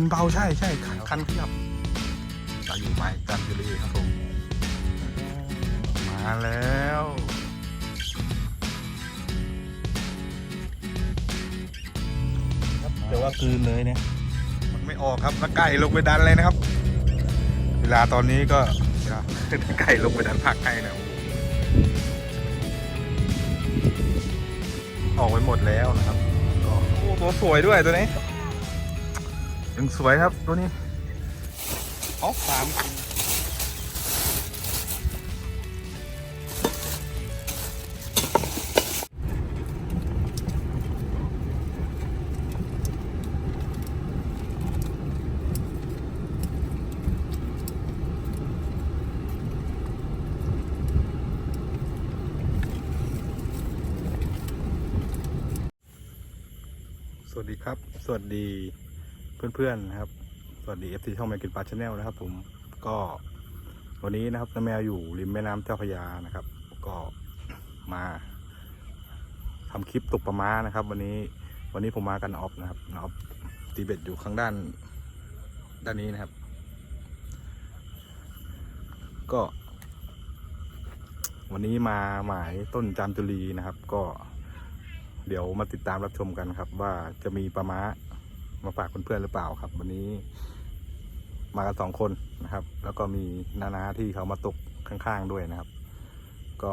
กินเบาใช่ใช่คันคันขยับเราอยู่ไม้จันทบุรีครับผมมาแล้วแต่ว่าคืนเลยเนี่ยมันไม่ออกครับแล้วไก่ลงไปดันเลยนะครับ เวลาตอนนี้ก็เวลาไก่ลงไปดันผักให้นะออกไปหมดแล้วนะครับก็โอ้ตัวสวยด้วยตัวนี้ ยังสวยครับตัวนี้อ๋อสามสวัสดีครับ สวัสดี เพื่อนๆนะครับ สวัสดีเอฟซีช่องแมกินปลาชาแนลนะครับ ผมก็วันนี้นะครับน้าแมวอยู่ริมแม่น้ำเจ้าพยานะครับ ก็มาทำคลิปตกปลาม้านะครับ วันนี้วันนี้ผมมากันออฟนะครับออฟตีเบ็ดอยู่ข้างด้าน ด้านนี้นะครับ ก็ วันนี้มาหมายต้นจามจุรีนะครับ ก็ เดี๋ยวมาติดตามรับชมกันครับ ว่าจะมีปลาม้า มาฝากเพื่อนๆหรือเปล่าครับ วันนี้มากันสองคนนะครับ แล้วก็มีนานาที่เขามาตกข้างๆด้วยนะครับ ก็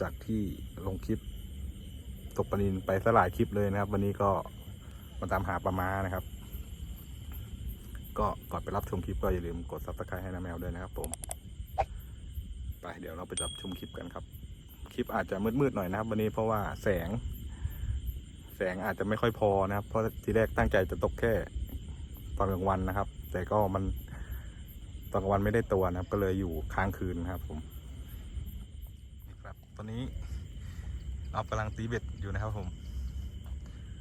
จากที่ลงคลิปตกปลานินไปสลายคลิปเลยนะครับ วันนี้ก็มาตามหาปลาม้านะครับ ก็ก่อนไปรับชมคลิปก็อย่าลืมกด subscribe ให้นาแมวด้วยนะครับ ผมไปเดี๋ยวเราไปรับชมคลิปกันครับ คลิปอาจจะมืดๆหน่อยนะครับ วันนี้เพราะว่าแสง แสงอาจจะไม่ค่อยพอนะครับ เพราะทีแรกตั้งใจจะตกแค่ตอนกลางวันนะครับ แต่ก็มันตอนกลางวันไม่ได้ตัวนะครับ ก็เลยอยู่ค้างคืนนะครับ ผมนี่ครับตอนนี้เรากำลังตีเบ็ดอยู่นะครับ ผม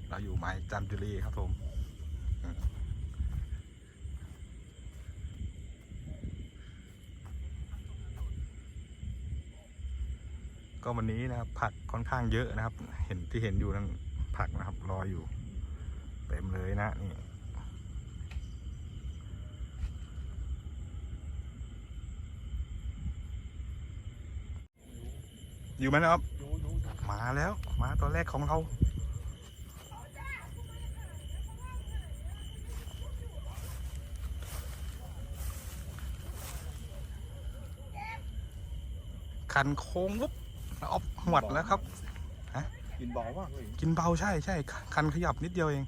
เราอยู่ไม้จันจุรีครับ ผมก็วันนี้นะครับผักค่อนข้างเยอะนะครับ เห็นที่เห็นอยู่นั้น ผักนะครับรออยู่เต็มเลยนะนี่อยู่ไหมนะครับ มาแล้ว มาตัวแรกของเราคันโค้งวุบแล้วออฟหวดแล้วครับ กินเบามากเลยกินเบาใช่ใช่คันขยับนิดเดียวเอง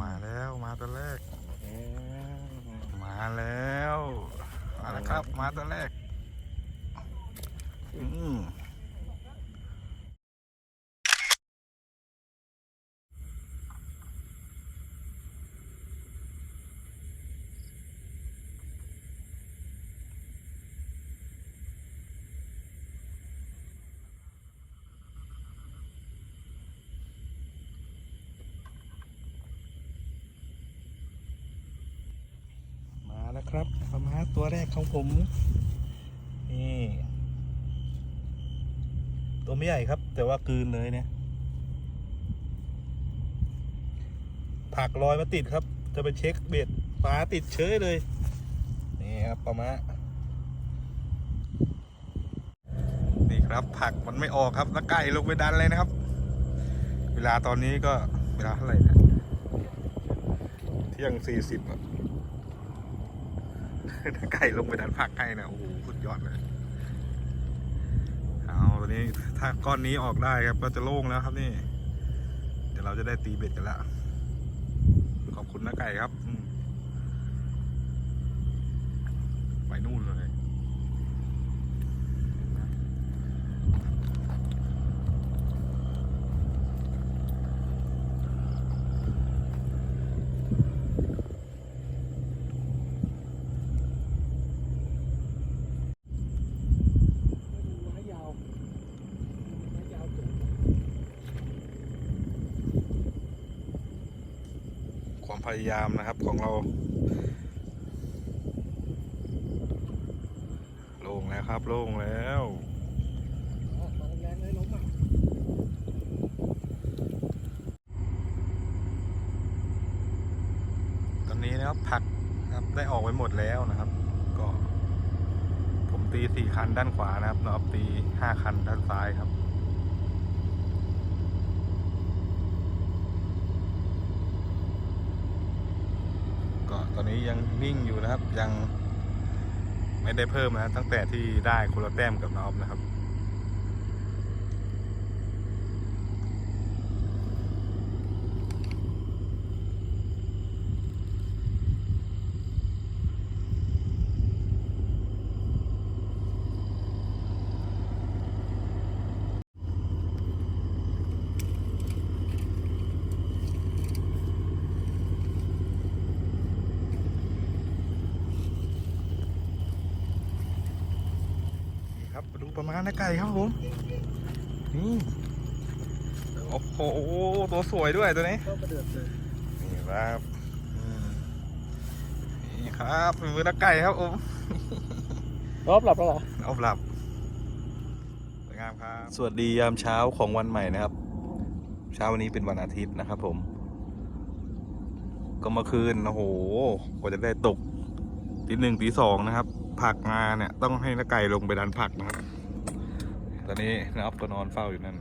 มาแล้วมาตัวแรก มาแล้วมาแล้วครับ มาตัวแรก อืม ครับปลาม้าตัวแรกของผม นี่ ตัวไม่ใหญ่ครับ แต่ว่ากืนเลยเนี่ย ผักลอยมาติดครับ จะไปเช็คเบ็ดปลาติดเฉยเลย นี่ครับปลาม้านี่ครับผักมันไม่ออกครับแล้วไก่ลงไปดันเลยนะครับ เวลาตอนนี้ก็เวลาเท่าไหร่เนี่ยเที่ยงสี่สิบอะ ไก่ลงไปดันผักให้นะโอ้โหสุดยอดเลยเอาตอนนี้ถ้าก้อนนี้ออกได้ครับ ก็จะโล่งแล้วครับนี่ เดี๋ยวเราจะได้ตีเบ็ดกันแล้วขอบคุณนะไก่ครับ ไปนู่นเลย พยายามนะครับของเราล่งแล้วครับล่งแล้วตอนนี้นะครับผักครับได้ออกไปหมดแล้วนะครับ ก็ ผมตีสี่คันด้านขวานะครับเราตีห้าคันด้านซ้ายครับ ตอนนี้ยังนิ่งอยู่นะครับ ยังไม่ได้เพิ่มนะ ตั้งแต่ที่ได้คุณละแต้มกับน้องนะครับ ประมาณนะไก่ครับผมนี่โอ้โหตัวสวยด้วยตัวนี้ก็กระเดือดเลยนี่ครับอืมนี่ครับเป็นมือนักไก่ครับผมรอบหลับแล้วเหรอเอาหลับสวยงามครับสวัสดียามเช้าของวันใหม่นะครับ เช้าวันนี้เป็นวันอาทิตย์นะครับผม ก็เมื่อคืนโอ้โหกว่าจะได้ตกตีหนึ่งตีสองนะครับ ผักมาเนี่ย ต้องให้นักไก่ลงไปดันผักนะครับต อนนี้น้าออฟก็นอนเฝ้าอยู่นั่น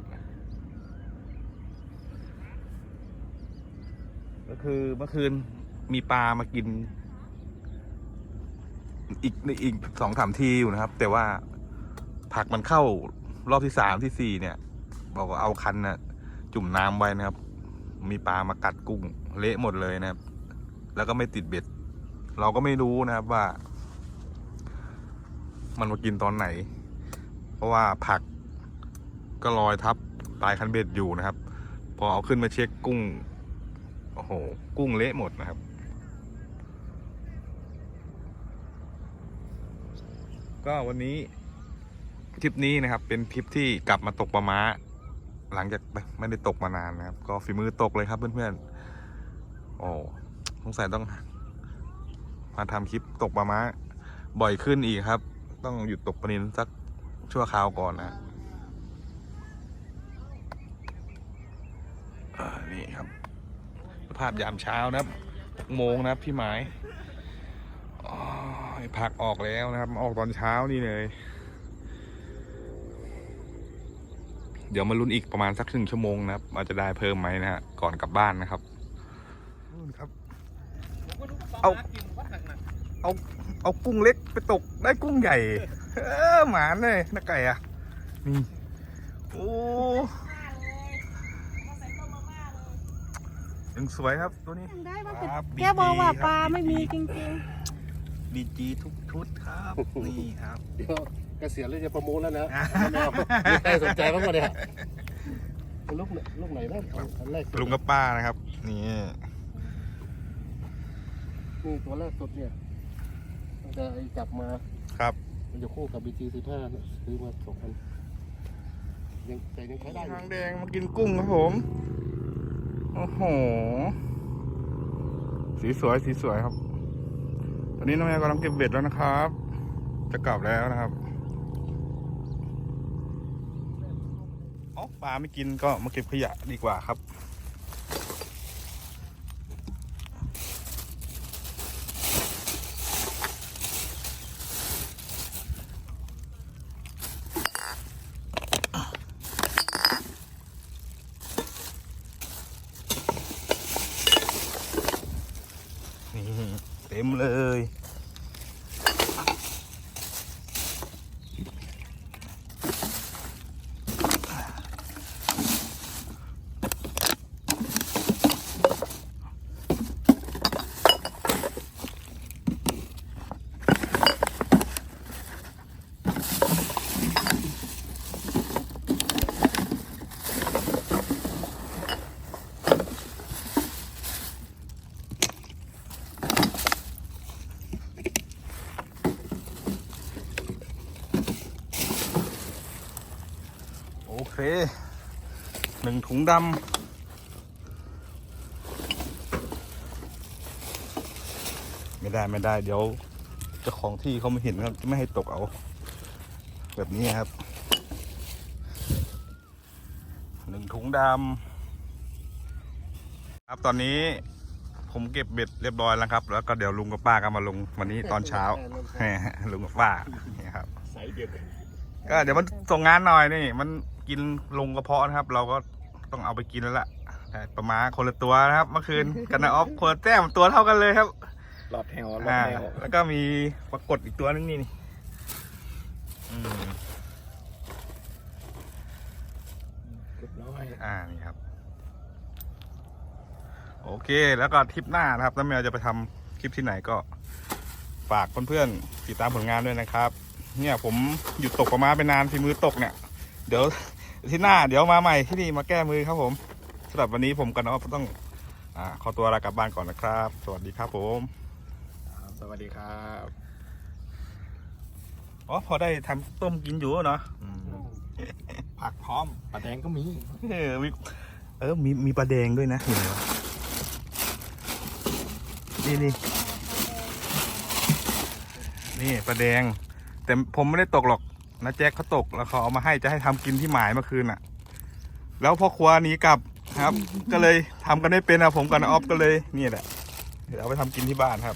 ก็คือเมื่อคืนมีปลามากิน อีกอีกสองสามทีอยู่นะครับ แต่ว่าผักมันเข้ารอบที่สามที่สี่เนี่ย บอกว่าเอาคันน่ะจุ่มน้ำไว้นะครับ มีปลามากัดกุ้ง เละหมดเลยนะครับ แล้วก็ไม่ติดเบ็ด เราก็ไม่รู้นะครับว่า มันมากินตอนไหน เพราะว่าผัก ก็ลอยทับปลายคันเบ็ดอยู่นะครับ พอเอาขึ้นมาเช็คกุ้ง โอ้โห กุ้งเละหมดนะครับ ก็วันนี้ทริปนี้นะครับ เป็นทริปที่กลับมาตกปลาม้า หลังจากไม่ได้ตกมานานนะครับ ก็ฝีมือตกเลยครับเพื่อนๆ โอ้สงสัยต้อง มาทำคลิปตกปลาม้า บ่อยขึ้นอีกครับ ต้องหยุดตกปลานินสักชั่วคราวก่อนนะอ่านี่ครับ ส ภาพยามเช้านะครับหกโมงนะครับพี่หมายอ๋อผักออกแล้วนะครับ ออกตอนเช้านี่เลย เดี๋ยวมาลุ้นอีกประมาณสักครึ่งชั่วโมงนะครับว่าจะได้เพิ่มไหมนะฮะก่อนกลับบ้านนะครับนู่นครับ เอาเอาเอากุ้งเล็กไปตกได้กุ้งใหญ่ เออหมานเลยนักไก่อะนี่โอ้ ยังสวยครับตัวนี้ ยังได้มันเป็นครับแกบอกว่าดีๆครับปลาไม่มีดีจๆริงดีจีทุกชุดครับ นี่ครับ เดี๋ยวเกษียณแล้วจะประมูลแล้วนะไม่เอามีใครสนใจบ้างปะเนี่ยลูกไหนลูกไหนนะอันแรกสุดลุงกับป้านะครับ นี่นี่ตัวแรกสุดเนี่ยตั้งแต่ไอ้จับมา ครับ มันจะคู่กับ BG 15 เนี่ยซื้อมาสองพันยังแต่ยังใช้ได้อยู่ทางแดงมากินกุ้งครับผม โอ้โห สีสวยสีสวยครับ ตอนนี้น้องแม่กำลังเก็บเบ็ดแล้วนะครับ จะกลับแล้วนะครับอ๋อปลาไม่กินก็มาเก็บขยะดีกว่าครับ นี่เต็มเลย โอเคหนึ่งถุงดำไม่ได้ไม่ได้ เดี๋ยวเจ้าของที่เขาไม่เห็นครับจะไม่ให้ตกเอา แบบนี้ครับหนึ่งถุงดำครับตอนนี้ผมเก็บเบ็ดเรียบร้อยแล้วครับ แล้วก็เดี๋ยวลุงกับป้าก็มาลงวันนี้ตอนเช้าลุงกับป้านี่ครับใสเดียวกันก็เดี๋ยวมันส่งงานหน่อยนี่ มัน กินลงกระเพาะนะครับ เราก็ต้องเอาไปกินแล้วล่ะแต่ประมาณคนละตัวนะครับ เมื่อคืนกันนะออฟคนละแต้มตัวเท่ากันเลยครับหลอดแถวหลอดอ่าแถวแล้วก็มีปรากฏอีกตัวนึงนี่นี่อืมเรียบร้อยอ่านี่ครับ โอเคแล้วก็ทริปหน้านะครับน้าแมวจะไปทำคลิปที่ไหนก็ฝากเพื่อนๆติดตามผลงานด้วยนะครับ เนี่ยผมหยุดตกประมาณไปนานที่มือตกเนี่ย เดี๋ยว ที่หน้าเดี๋ยวมาใหม่ที่นี่มาแก้มือครับผมสำหรับวันนี้ผมกันออฟต้องอ่าขอตัวลากลับบ้านก่อนนะครับ สวัสดีครับผมครับสวัสดีครับอ๋อพอได้ทำต้มกินอยู่เนาะอืมผักพร้อมปลาแดงก็มีเออมีเออมีมีปลาแดงด้วยนะอยู่ไหนวะนี่นี่นี่ปลาแดง แต่ผมไม่ได้ตกหรอก นะแจ็คเขาตกแล้วเขาเอามาให้จะให้ทำกินที่หมายเมื่อคืนอะ แล้วพ่อครัวหนีกลับครับ ก็เลยทำกันได้เป็นอะผมกับออฟก็เลยนี่แหละเดี๋ยวเอาไปทำกินที่บ้านครับ